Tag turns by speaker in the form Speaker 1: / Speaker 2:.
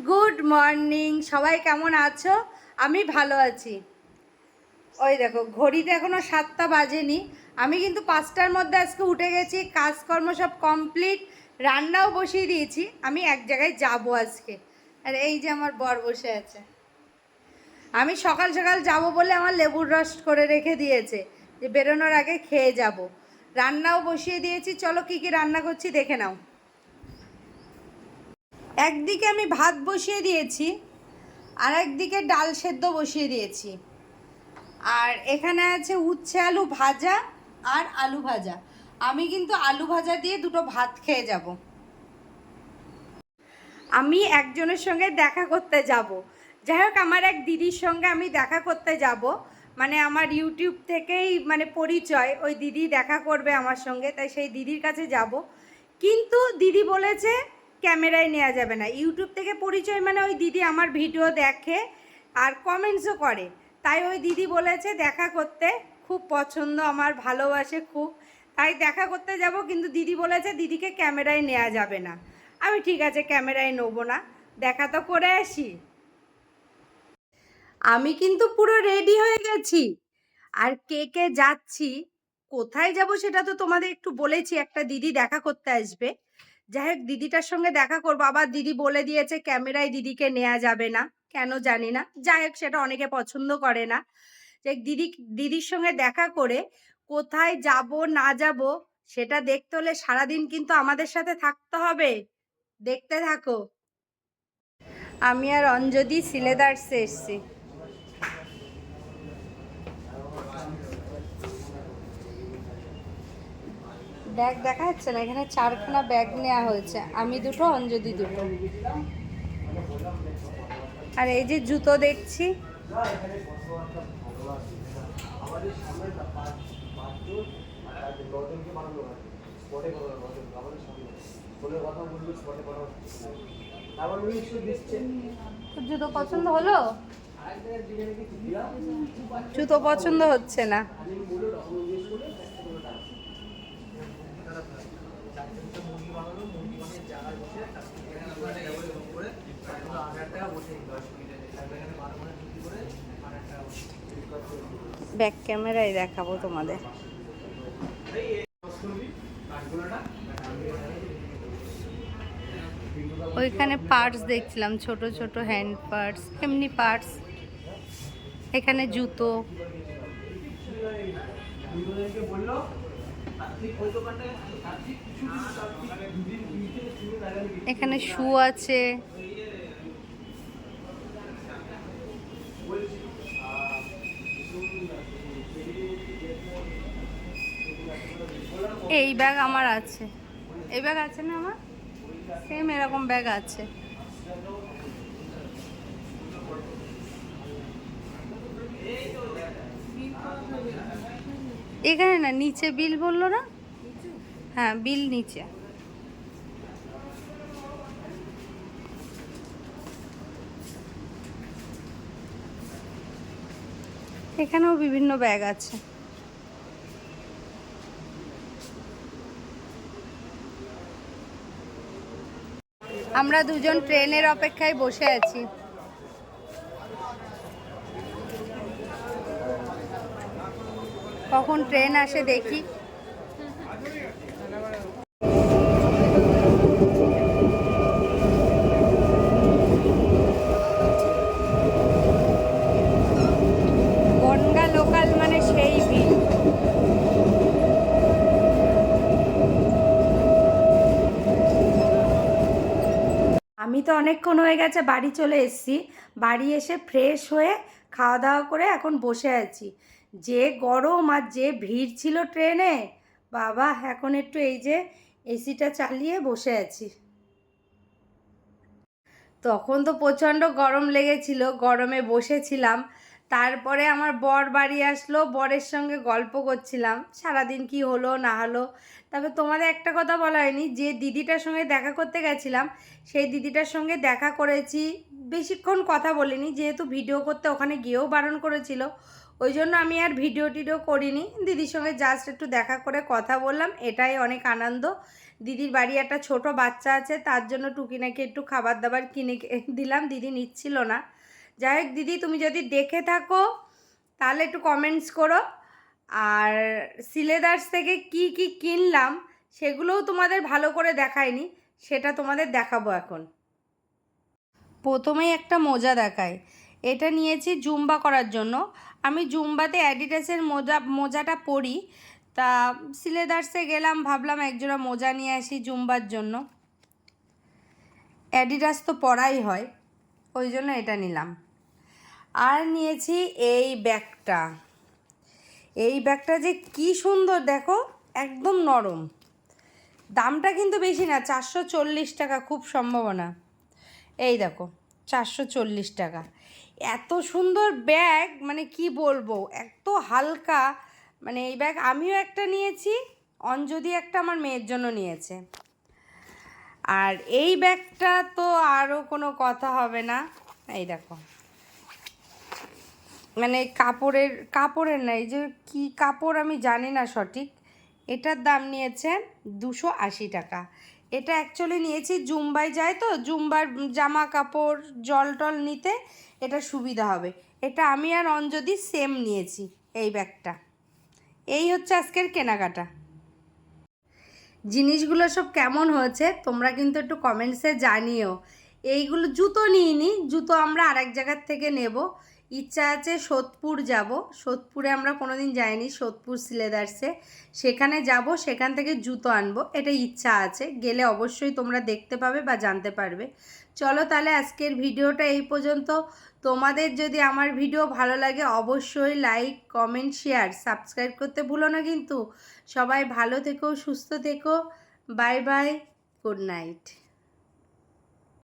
Speaker 1: Good morning সবাই কেমন আছো? আমি ভালো আছি। ওই দেখো, ঘড়িতে এখনও সাতটা বাজেনি। আমি কিন্তু পাঁচটার মধ্যে আজকে উঠে গেছি, কাজকর্ম সব কমপ্লিট রান্নাও বসিয়ে দিয়েছি। আমি এক জায়গায় যাব আজকে। আর এই যে আমার বর বসে আছে। আমি সকাল সকাল যাব বলে আমার লেবুর রস করে রেখে দিয়েছে যে বেরোনোর আগে খেয়ে যাব। রান্নাও বসিয়ে দিয়েছি। চলো কি কি রান্না করছি দেখে নাও। একদিকে আমি ভাত বসিয়ে দিয়েছি আর একদিকে ডাল সেদ্ধ বসিয়ে দিয়েছি। আর এখানে আছে উচ্ছে আলু ভাজা আর আলু ভাজা। আমি কিন্তু আলু ভাজা দিয়ে দুটো ভাত খেয়ে যাব। আমি একজনের সঙ্গে দেখা করতে যাব। যাই হোক, আমার এক দিদির সঙ্গে আমি দেখা করতে যাব। মানে আমার ইউটিউব থেকেই মানে পরিচয়, ওই দিদি দেখা করবে আমার সঙ্গে, তাই সেই দিদির কাছে যাব। কিন্তু দিদি বলেছে ক্যামেরায় নেওয়া যাবে না। ইউটিউব থেকে পরিচয় মানে ওই দিদি আমার ভিডিও দেখে আর কমেন্টসও করে। তাই ওই দিদি বলেছে দেখা করতে। খুব পছন্দ, আমার ভালোবাসে খুব। তাই দেখা করতে যাব, কিন্তু দিদি বলেছে দিদিকে ক্যামেরায় নেওয়া যাবে না। আমি ঠিক আছে, ক্যামেরায় নেব না। দেখা তো করে আসি। আমি কিন্তু পুরো রেডি হয়ে গেছি। আর কে কে যাচ্ছি, কোথায় যাব সেটা তো তোমাদের একটু বলেছি। একটা দিদি দেখা করতে আসবে। যাই হোক, দিদিটার সঙ্গে দেখা করব। আবার দিদি বলে দিয়েছে, ক্যামেরায় দিদিকে নেওয়া যাবে না। কেন জানি না। যাই হোক, সেটা অনেকে পছন্দ করে না। যে দিদি, দিদির সঙ্গে দেখা করে কোথায় যাব, না যাব, সেটা দেখতে হলে সারাদিন কিন্তু আমাদের সাথে থাকতে হবে। দেখতে থাকো। আমি আর অঞ্জলি সিলেদার্সে এসছি। ব্যাগ দেখা যাচ্ছে না? এখানে চারখানা ব্যাগ নেওয়া হয়েছে। আমি দুটো, অঞ্জলি দুটো। আর এই যে জুতো দেখছি। জুতো পছন্দ হলো? জুতো পছন্দ হচ্ছে না। ব্যাক ক্যামেরায় দেখাবো তোমাদের। ওইখানে পার্টস দেখছিলাম, ছোট ছোট হ্যান্ড পার্টস এমনি পার্টস এখানে জুতো। এখানে শু আছে। এই ব্যাগ আমার আছে। এই ব্যাগ আছে না আমার? সেম এরকম ব্যাগ আছে। এখানে না, নিচে বিল বলল না? হ্যাঁ বিল নিচে। এখানেও বিভিন্ন ব্যাগ আছে। আমরা দুজন ট্রেনের অপেক্ষায় বসে আছি। কখন ট্রেন আসে দেখি। বনগা লোকাল মানে সেই বিল। আমি তো অনেকক্ষণ হয়ে গেছে, বাড়ি চলে এসেছি। বাড়ি এসে ফ্রেশ হয়ে খাওয়া দাওয়া করে এখন বসে আছি। যে গরম আর যে ভিড় ছিল ট্রেনে, বাবা এখন একটু এই যে এসিটা চালিয়ে বসে আছি। তখন তো প্রচণ্ড গরম লেগেছিল, গরমে বসেছিলাম। তারপরে আমার বর বাড়ি আসলো, বরের সঙ্গে গল্প করছিলাম, সারাদিন কি হলো, না হলো। তবে তোমাদের একটা কথা বলা হয়নি, যে দিদিটার সঙ্গে দেখা করতে গেছিলাম, সেই দিদিটার সঙ্গে দেখা করেছি বেশিক্ষণ কথা বলিনি, যেহেতু ভিডিও করতে ওখানে গিয়েও বারণ করেছিল। ওই জন্য আমি আর ভিডিও টিডিও করিনি। দিদির সঙ্গে জাস্ট একটু দেখা করে কথা বললাম, এটাই অনেক আনন্দ। দিদির বাড়ি একটা ছোট বাচ্চা আছে, তার জন্য টুকিনাকে একটু খাবার দাবার কিনে দিলাম, দিদি নিচ্ছিল না। যাই হোক, দিদি, তুমি যদি দেখে থাকো, তাহলে একটু কমেন্টস করো। আর সিলেদার্স থেকে কি কি কিনলাম, সেগুলোও তোমাদের ভালো করে দেখায়নি, সেটা তোমাদের দেখাবো এখন। প্রথমেই একটা মোজা দেখায় এটা নিয়েছি জুম্বা করার জন্য। আমি জুম্বাতে অ্যাডিডাসের মোজা, মোজাটা পরি। তা সিলেদার্সে গেলাম, ভাবলাম একজোড়া মোজা নিয়ে আসি জুম্বার জন্য। অ্যাডিডাস তো পরাই হয়, ওই জন্য এটা নিলাম। আর নিয়েছি এই ব্যাগটা। এই ব্যাগটা যে কি সুন্দর দেখো, একদম নরম। দামটা কিন্তু বেশি না, চারশো চল্লিশ টাকা, খুব সম্ভাবনা। এই দেখো, চারশো চল্লিশ টাকা। এত সুন্দর ব্যাগ মানে কি বলব, এত হালকা। মানে এই ব্যাগ আমিও একটা নিয়েছি, অঞ্জলি একটা আমার মেয়ের জন্য নিয়েছে। আর এই ব্যাগটা তো আরও কোনো কথা হবে না। এই দেখো। মানে কাপড়ের কাপড়ের না, এই যে কি কাপড় আমি জানি না সঠিক। এটার দাম নিয়েছে দুশো আশি টাকা। এটা অ্যাকচুয়ালি নিয়েছি জুম্বাই যায় তো, জুম্বার জামা কাপড় জল টল নিতে এটা সুবিধা হবে। এটা আমি আর অঞ্জলি সেম নিয়েছি, এই ব্যাগটা। এই হচ্ছে আজকের কেনাকাটা। জিনিসগুলো সব কেমন হয়েছে, তোমরা কিন্তু একটু কমেন্টসে জানিও। এইগুলো জুতো নিইনি, জুতো আমরা আরেক জায়গার থেকে নেব। ইচ্ছা আছে সোদপুর যাব। সোদপুরে আমরা কোনো দিন যাইনি, সোদপুর সিলেদার্সে। সেখানে যাব, সেখান থেকে জুতো আনব, এটা ইচ্ছা আছে। গেলে অবশ্যই তোমরা দেখতে পাবে বা জানতে পারবে। চলো তাহলে আজকের ভিডিওটা এই পর্যন্ত। তোমাদের যদি আমার ভিডিও ভালো লাগে অবশ্যই লাইক কমেন্ট শেয়ার সাবস্ক্রাইব করতে ভুলো না কিন্তু। সবাই ভালো থেকো, সুস্থ থেকো। Bye bye good night